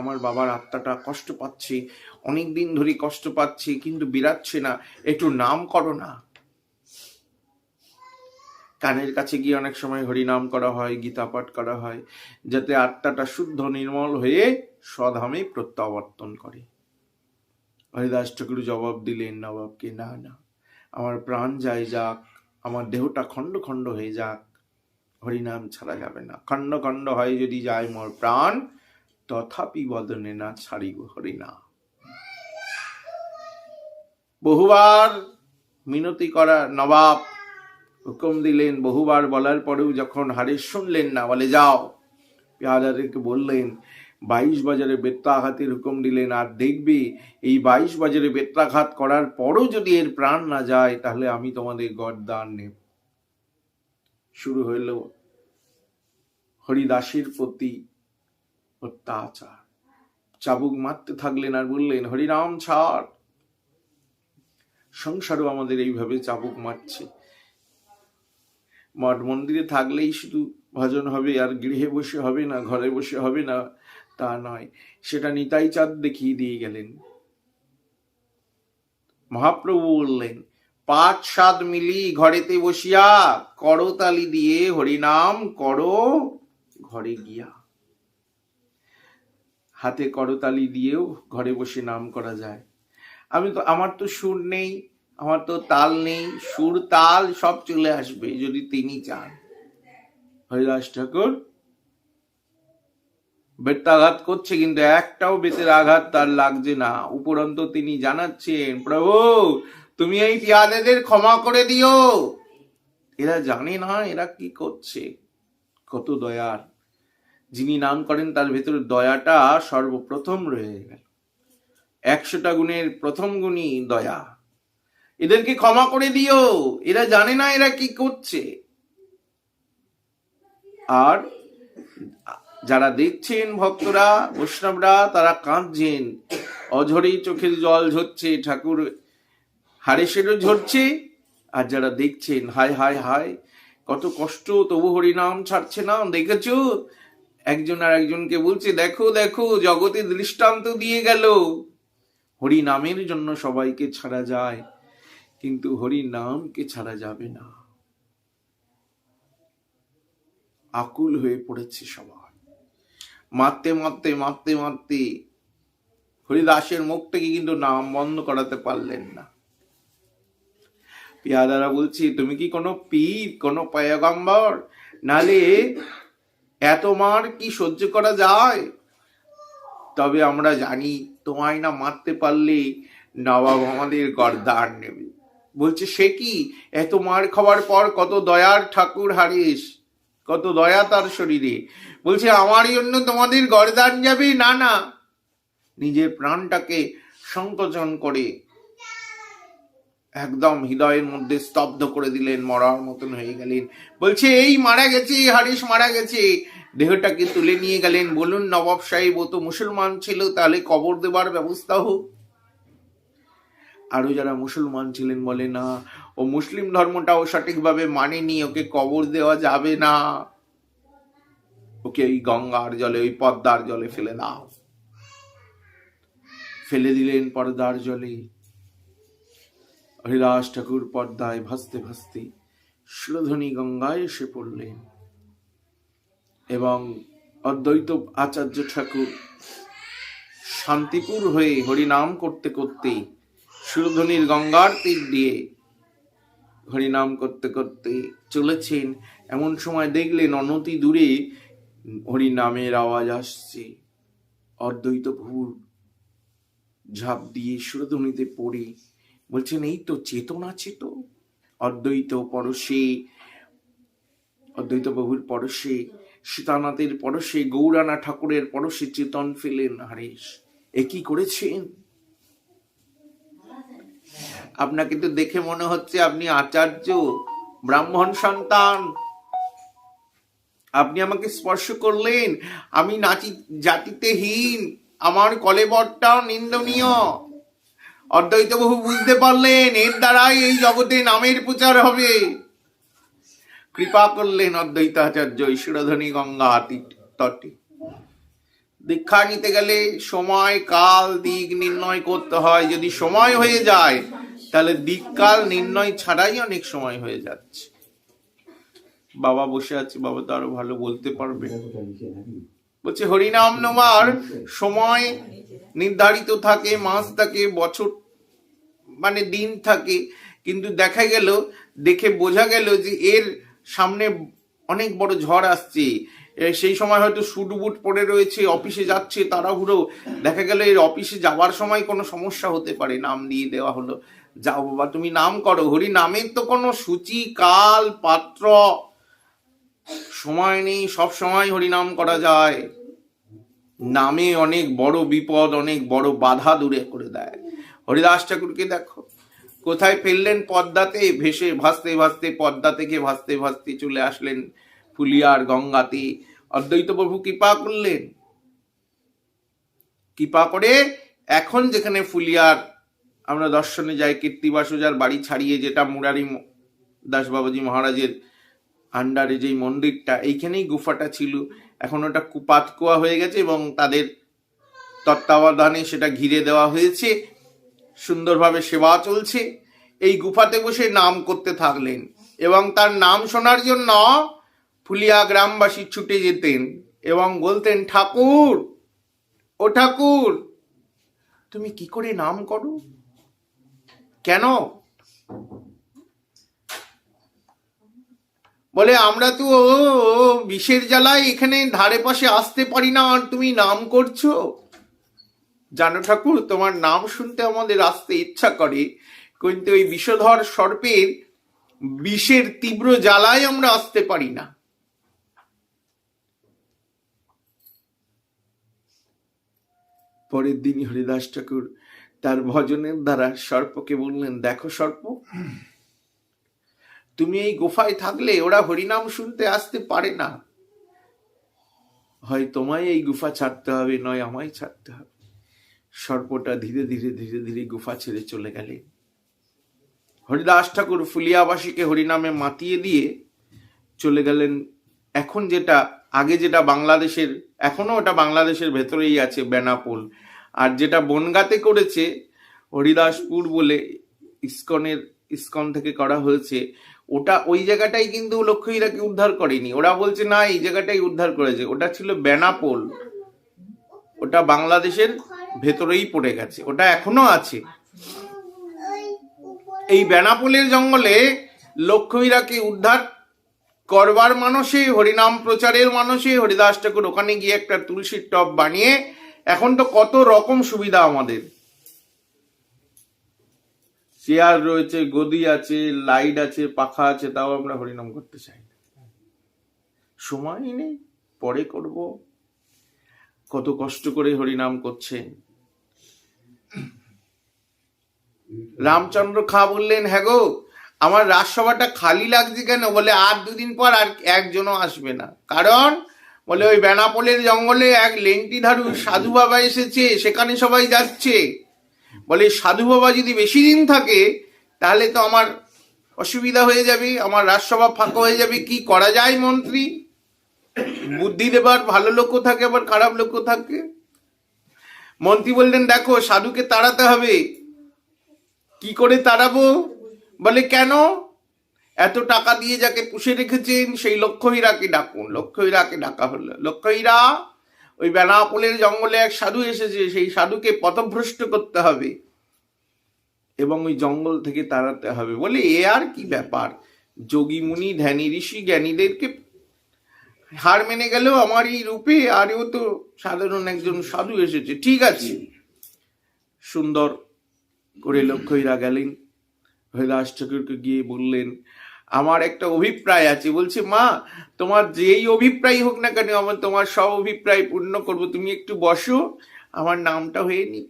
আমার বাবার আত্মাটা কষ্ট পাচ্ছে অনেক দিন ধরে কষ্ট পাচ্ছে, কিন্তু বিরাচ্ছে না, একটু নাম করো না। কানের কাছে গিয়ে অনেক সময় হরিনাম করা হয়, গীতা পাঠ করা হয়, যাতে আত্মাটা শুদ্ধ, নির্মল হয়ে স্বধামে প্রত্যাবর্তন করে। হরিদাস ঠাকুর জবাব দিলেন, নবাবকে, না না, আমার প্রাণ যায় যাক, আমার দেহটা খণ্ড খণ্ড হয়ে যাক, হরিনাম ছাড়া যাবে না। খণ্ড খণ্ড হয় যদি যায় মোর প্রাণ তথাপি বদনে না ছাড়িব হরিনাম বহুবার মিনতি করা নবাব হুকুম দিলেন, বহুবার বলার পরেও যখন হারে শুনলেন না, বলে যাও। পেয়াদাদেরকে বললেন, বাইশ বাজারে বেত্রাঘাতের হুকুম দিলেন, আর দেখবে এই বাইশ বাজারে বেত্রাঘাত করার পরও যদি এর প্রাণ না যায়, তাহলে আমি তোমাদের গরদান নেব। শুরু হইল হরিদাসের প্রতি অত্যাচার। চাবুক মারতে থাকলেন আর বললেন, হরিরাম, ছাড়। সংসারও আমাদের এইভাবে চাবুক মারছে। মঠ মন্দিরে থাকলেই শুধু ভজন হবে, আর গৃহে বসে হবে না, ঘরে বসে হবে না, তা নয়। সেটা নিতাই চাঁদ দেখিয়ে দিয়ে গেলেন। মহাপ্রভু বললেন, পাঁচ সাত মিলি ঘরেতে বসিয়া করতালি দিয়ে হরিনাম করো, ঘরে গিয়া। হাতে করতালি দিয়েও ঘরে বসে নাম করা যায়। আমি তো, আমার তো সুর নেই, আমার তো তাল নেই, সুর, তাল সব চলে আসবে যদি তিনি চান। হরিদাস ঠাকুর বেত্রাঘাত করছে কিন্তু একটাও বেতের আঘাত তার লাগছে না। উপরন্ত তিনি জানাচ্ছেন, প্রভু, তুমি এই পিয়াদেদের ক্ষমা করে দিও। এরা জানে না, এরা কি করছে? কত দয়ার। যিনি নাম করেন, তার ভেতরে দয়াটা সর্বপ্রথম রয়ে গেল। একশোটা গুণের প্রথম গুণই দয়া। এদেরকে ক্ষমা করে দিও। এরা জানে না এরা কি করছে। আর যারা দেখছেন ভক্তরা, বৈষ্ণবরা, তারা কাঁদছেন। অঝরেই চোখের জল ঝরছে, ঠাকুর হারেসেরও ঝরছে। আর যারা দেখছেন, হায় হায় হায়, কত কষ্ট, তবু হরিনাম ছাড়ছে না। দেখেছ? একজন আর একজনকে বলছে, দেখো দেখো, জগতে দৃষ্টান্ত দিয়ে গেল। হরি নামের জন্য সবাইকে ছাড়া যায়, কিন্তু হরি নামকে ছাড়া যাবে না। আকুল হয়ে পড়েছে সবাই। মারতে মারতে মারতে মারতে হরিদাসের মুখ থেকে কিন্তু নাম বন্ধ করাতে পারলেন না। পিয়াদারা বলছি, তুমি কি কোনো পীর, কোনো পয়গম্বর? নালে এত মার কি সহ্য করা যায়? তবে আমরা জানি, তোমায় না মারতে পারলে নবাব আমাদের গর্দান নেবে। বলছে, সে কি? এত মার খাওয়ার পর কত দয়ার ঠাকুর হারিস? কত দয়া তার শরীরে? বলছে, আমার জন্য তোমাদের গরদান যাবে? না না। নিজের প্রাণটাকে সংকোচন করে একদম হৃদয়ের মধ্যে স্তব্ধ করে দিলেন, মরার মতন হয়ে গেলেন। বলছে, এই মারা গেছে হারিস মারা গেছে। দেহটাকে তুলে নিয়ে গেলেন, বলুন নবাব সাহেব, ও তো মুসলমান ছিল, তাহলে কবর দেবার ব্যবস্থা হোক। আরও যারা মুসলমান ছিলেন বলে, না, ও মুসলিম ধর্মটা ধর্মটাও সঠিকভাবে মানেনি, ওকে কবর দেওয়া যাবে না। ওকে ওই গঙ্গার জলে, ওই পদ্মার জলে ফেলে দাও। ফেলে দিলেন পর্দার জলে। হরিদাস ঠাকুর পর্দায় ভাসতে ভাসতে সুরধ্বনি গঙ্গায় এসে পড়লেন। এবং অদ্বৈত আচার্য ঠাকুর শান্তিপুর হয়ে হরিনাম করতে করতে সুরধ্বনির গঙ্গার তীর দিয়ে হরিনাম করতে করতে চলেছেন। এমন সময় দেখলেন অনতি দূরে হরিনামের আওয়াজ আসছে। অদ্বৈত ভূর ঝাঁপ দিয়ে সুরধ্বনিতে পড়ে বলছেন, এই তো চেতনা চেত অদ্বৈত পরশে, অদ্বৈত প্রভুর পরশে, সীতানাথের পরশে, গৌরানা ঠাকুরের পরশে চেতন ফেলেন হারেশ। এ কি করেছেন? আপনাকে তো দেখে মনে হচ্ছে আপনি আচার্য, ব্রাহ্মণ সন্তান। আপনি আমাকে স্পর্শ করলেন। আমি নাচি, জাতিতে হীন। আমার কলেবরটাও নিন্দনীয়। অদ্বৈত বহু বুঝতে পারলেন, এর দ্বারাই এই জগতে নামের প্রচার হবে। কৃপা করলেন অদ্বৈতাচার্য ঈশ্বরধ্বনি গঙ্গা তটে। দীক্ষা নিতে গেলে সময়, কাল, দিক নির্ণয় করতে হয়। যদি সময় হয়ে যায়, তাহলে দিক, কাল নির্ণয় ছাড়াই অনেক সময় হয়ে যাচ্ছে। বাবা বসে আছে, বাবা তো আরও ভালো বলতে পারবে। বলছে, হরিনাম নেওয়ার সময় নির্ধারিত থাকে, মাস থাকে, বছর মানে দিন থাকে, কিন্তু দেখা গেল, দেখে বোঝা গেল যে এর সামনে অনেক বড় ঝড় আসছে। সেই সময় হয়তো শুট বুট পড়ে রয়েছে, অফিসে যাচ্ছে তাড়াহুড়ো। দেখা গেল এর অফিসে যাওয়ার সময় কোনো সমস্যা হতে পারে, নাম দিয়ে দেওয়া হলো। যাও বাবা, তুমি নাম করো। হরি নামের তো কোনো সূচি, কাল, পাত্র, সময় নেই, সব সময় হরিনাম করা যায়। নামে অনেক বড় বিপদ, অনেক বড় বাধা দূরে করে দেয়। হরিদাস ঠাকুরকে দেখো। কোথায় ফেললেন পদ্মাতে? ভেসে ভাসতে ভাসতে পদ্মা থেকে ভাসতে ভাসতে চলে আসলেন ফুলিয়ার গঙ্গাতে। অদ্বৈত প্রভু কৃপা করলেন। কৃপা করে এখন যেখানে ফুলিয়ার আমরা দর্শনে যাই কীর্তিবাসুজার বাড়ি ছাড়িয়ে যেটা মুরারি ম- দাস বাবাজি মহারাজের আন্ডারে যেই মন্দিরটা, এইখানেই গুফাটা ছিল। এখন ওটা কুপাতকুয়া হয়ে গেছে এবং তাদের তত্ত্বাবধানে সেটা ঘিরে দেওয়া হয়েছে। সুন্দরভাবে সেবা চলছে। এই গুফাতে বসে নাম করতে থাকলেন এবং তার নাম শোনার জন্য ফুলিয়া গ্রামবাসী ছুটে যেতেন এবং বলতেন, ঠাকুর, ও ঠাকুর, তুমি কি করে নাম করো? কেন? বলে, আমরা তো বিষের জ্বালায় এখানে ধারে পাশে আসতে পারি না, আর তুমি নাম করছ? জানো ঠাকুর, তোমার নাম শুনতে আমাদের আসতে ইচ্ছা করে, কিন্তু ওই বিষধর সর্পের বিষের তীব্র জ্বালায় আমরা আসতে পারি না। পরের দিন হরিদাস ঠাকুর তার ভজনের দ্বারা সর্পকে বললেন, দেখো সর্প, তুমি এই গুফায় থাকলে ওরা হরিনাম শুনতে আসতে পারে না। হয় তোমায় এই গুফা ছাড়তে হবে, নয় আমায় ছাড়তে হবে। সর্পটা ধীরে ধীরে ধীরে ধীরে গুফা ছেড়ে চলে গেলেন হরিদাস ঠাকুর ফুলিয়াবাসীকে হরিনামে মাতিয়ে দিয়ে চলে গেলেন। এখন যেটা, আগে যেটা বাংলাদেশের, এখনও ওটা বাংলাদেশের ভেতরেই আছে বেনাপোল। আর যেটা বনগাতে করেছে হরিদাসপুর বলে ইস্কনের, ইস্কন থেকে করা হয়েছে, ওটা ওই জায়গাটাই কিন্তু লক্ষ্মীরাকে উদ্ধার করেনি। ওরা বলছে, না, এই জায়গাটাই উদ্ধার করেছে। ওটা ছিল বেনাপোল। ওটা বাংলাদেশের ভেতরেই পড়ে গেছে ওটা এখনও আছে। এই বেনাপোলের জঙ্গলে লক্ষ্মীরাকে উদ্ধার করবার মানুষে হরিনাম প্রচারের মানুষে হরিদাস ঠাকুর ওখানে গিয়ে একটা তুলসীর টব বানিয়ে এখন তো কত রকম সুবিধা আমাদের। চেয়ার রয়েছে গদি আছে লাইট আছে পাখা আছে তাও আমরা হরিনাম করতে চাই না। সময় নেই পরে করব। কত কষ্ট করে হরিনাম করছেন। রামচন্দ্র খা বললেন হ্যাঁ গো, আমার রাজসভাটা খালি লাগছে কেন? বলে আর দুদিন পর আর একজনও আসবে না। কারণ, বলে ওই বেনাপোলের জঙ্গলে এক লেংটি ধারু সাধু বাবা এসেছে, সেখানে সবাই যাচ্ছে। বলে, সাধু বাবা যদি বেশি দিন থাকে, তাহলে তো আমার অসুবিধা হয়ে যাবে, আমার রাজসভা ফাঁকা হয়ে যাবে, কি করা যায় মন্ত্রী? বুদ্ধি দেবার ভালো লোকও থাকে, আবার খারাপ লোকও থাকে। মন্ত্রী বললেন, দেখো, সাধুকে তাড়াতে হবে। কি করে তাড়াবো? বলে, কেন? এত টাকা দিয়ে যাকে পুষে রেখেছেন, সেই লক্ষ্যহীরাকে ডাকুন। লক্ষ্যহীরাকে ডাকা হলো। লক্ষ্যহীরা ওই বেনাপোলের জঙ্গলে এক সাধু এসেছে। সেই সাধুকে পথভ্রষ্ট করতে হবে এবং ওই জঙ্গল থেকে তাড়াতে হবে। বলে, এ আর কি ব্যাপার? যোগী মুনি, ধ্যানী ঋষি, জ্ঞানীদেরকে হার মেনে গেলেও আমার এই রূপে আরও তো সাধারণ একজন সাধু এসেছে। ঠিক আছে। সুন্দর করে লক্ষ্যইরা গেলেন। হরিদাস ঠাকুরকে গিয়ে বললেন, আমার একটা অভিপ্রায় আছে। বলছে, মা, তোমার যেই অভিপ্রায় হোক না কেন, আমার তোমার সব অভিপ্রায় পূর্ণ করব। তুমি একটু বসো, আমার নামটা হয়ে নি।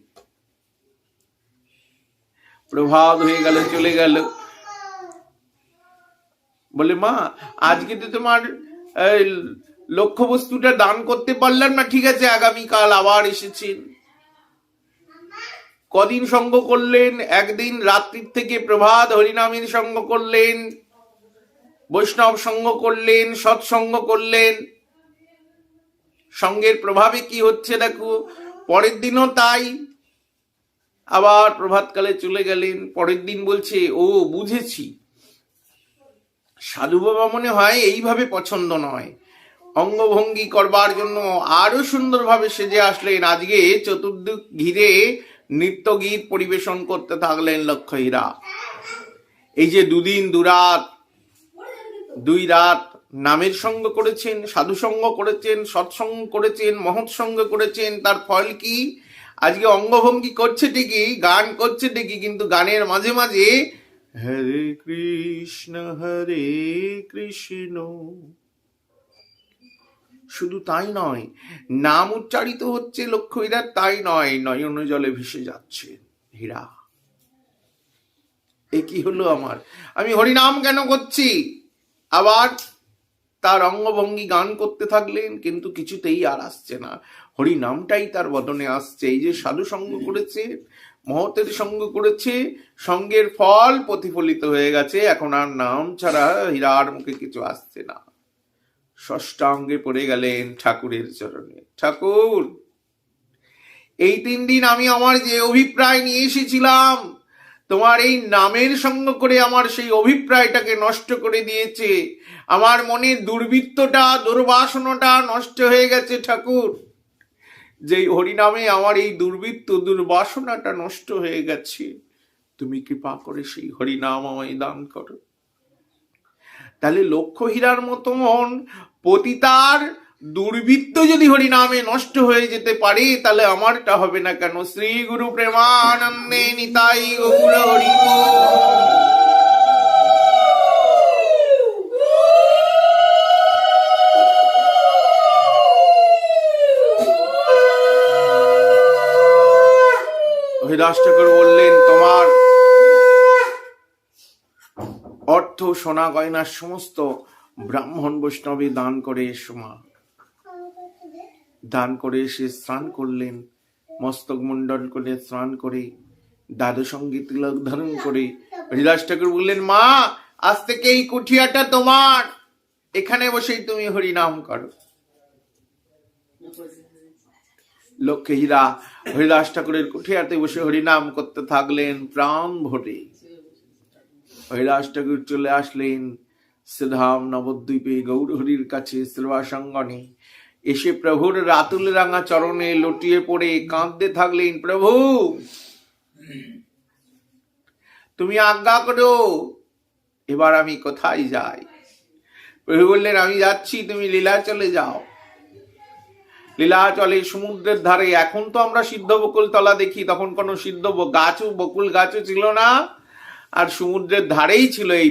প্রভাত হয়ে গেল, চলে গেল। বলে, মা, আজকে তো তোমার লক্ষ্য বস্তুটা দান করতে পারলাম না, ঠিক আছে, আগামীকাল আবার এসেছেন কদিন সঙ্গ করলেন? একদিন রাত্রির থেকে প্রভাত হরিনামের সঙ্গ করলেন, বৈষ্ণব সঙ্গ করলেন সৎসঙ্গ করলেন। সঙ্গের প্রভাবে কি হচ্ছে দেখো, পরের দিনও তাই। আবার প্রভাতকালে চলে গেলেন, পরের দিন বলছে, ও বুঝেছি। সাধু বাবা মনে হয় এইভাবে পছন্দ নয়। অঙ্গভঙ্গি করবার জন্য আরও সুন্দরভাবে সেজে আসলেন। আজকে চতুর্দিক ঘিরে নৃত্য গীত পরিবেশন করতে থাকলেন লক্ষ্মীরা। এই যে দুদিন দুরাত দুই রাত নামের সঙ্গ করেছেন, সাধু সঙ্গ করেছেন, সৎসঙ্গ করেছেন, মহৎ সঙ্গ করেছেন, তার ফল কি? আজকে অঙ্গভঙ্গি করছে ঠিকই, গান করছে ঠিকই, কিন্তু গানের মাঝে মাঝে হরে কৃষ্ণ হরে কৃষ্ণ। শুধু তাই নয়, নাম উচ্চারিত হচ্ছে লক্ষ্য হীরা তাই নয়, নয়ন জলে ভেসে যাচ্ছে হীরা। এ কি হলো আমার? আমি হরিনাম কেন করছি? আবার তার অঙ্গভঙ্গি গান করতে থাকলেন, কিন্তু কিছুতেই আর আসছে না। হরি নামটাই তার বদনে আসছে। এই যে সাধু সঙ্গ করেছে মহতের সঙ্গ করেছে, সঙ্গের ফল প্রতিফলিত হয়ে গেছে, এখন আর নাম ছাড়া হীরার মুখে কিছু আসছে না। ষষ্ঠাঙ্গে পড়ে গেলেন ঠাকুরের চরণে। ঠাকুর, এই তিন দিন আমি আমার যে অভিপ্রায় নিয়ে এসেছিলাম, তোমার এই নামের সঙ্গ করে আমার সেই অভিপ্রায়টাকে নষ্ট করে দিয়েছে। আমার মনে দুর্বৃত্তটা, দুর্বাসনাটা নষ্ট হয়ে গেছে ঠাকুর। যেই হরিনামে আমার এই দুর্বৃত্ত দুর্বাসনাটা নষ্ট হয়ে গেছে, তুমি কৃপা করে সেই হরিনাম আমায় দান করো। তাহলে লক্ষ্য হীরার মতন পতিতার দুর্বৃত্ত যদি হরিনামে নষ্ট হয়ে যেতে পারে, তাহলে আমারটা হবে না কেন? শ্রী গুরু প্রেমানন্দে নিতাই গৌর হরি। হরিদাস ঠাকুর বললেন, তোমার অর্থ সোনা গয়নার সমস্ত ব্রাহ্মণ বৈষ্ণবী দান করে এসো, মা। দান করে এসে স্নান করলেন, মস্তক মুন্ডন করে স্নান করে দাদু সংগীত ধারণ করে হরিদাস ঠাকুর বললেন, মা, আজ থেকে এই কুঠিয়াটা তোমার। এখানে বসেই তুমি হরিনাম করো। লক্ষ্মী হীরা, হরিদাস ঠাকুরের কুঠিয়াতে বসে হরিনাম করতে থাকলেন প্রাণ ভরে কৈলাস ঠাকুর চলে আসলেন শ্রীধাম নবদ্বীপে গৌরহরির কাছে শ্রীবাসঙ্গনে। এসে প্রভুর রাতুল রাঙা চরণে লটিয়ে পড়ে কাঁদতে থাকলেন, প্রভু, তুমি আজ্ঞা করো, এবার আমি কোথায় যাই? প্রভু বললেন, আমি যাচ্ছি, তুমি লীলা চলে যাও। লীলাচলে সমুদ্রের ধারে। এখন তো আমরা সিদ্ধ বকুল তলা দেখি, তখন কোনো সিদ্ধ গাছও, বকুল গাছও ছিল না, আর সমুদ্রের ধারেই ছিল এই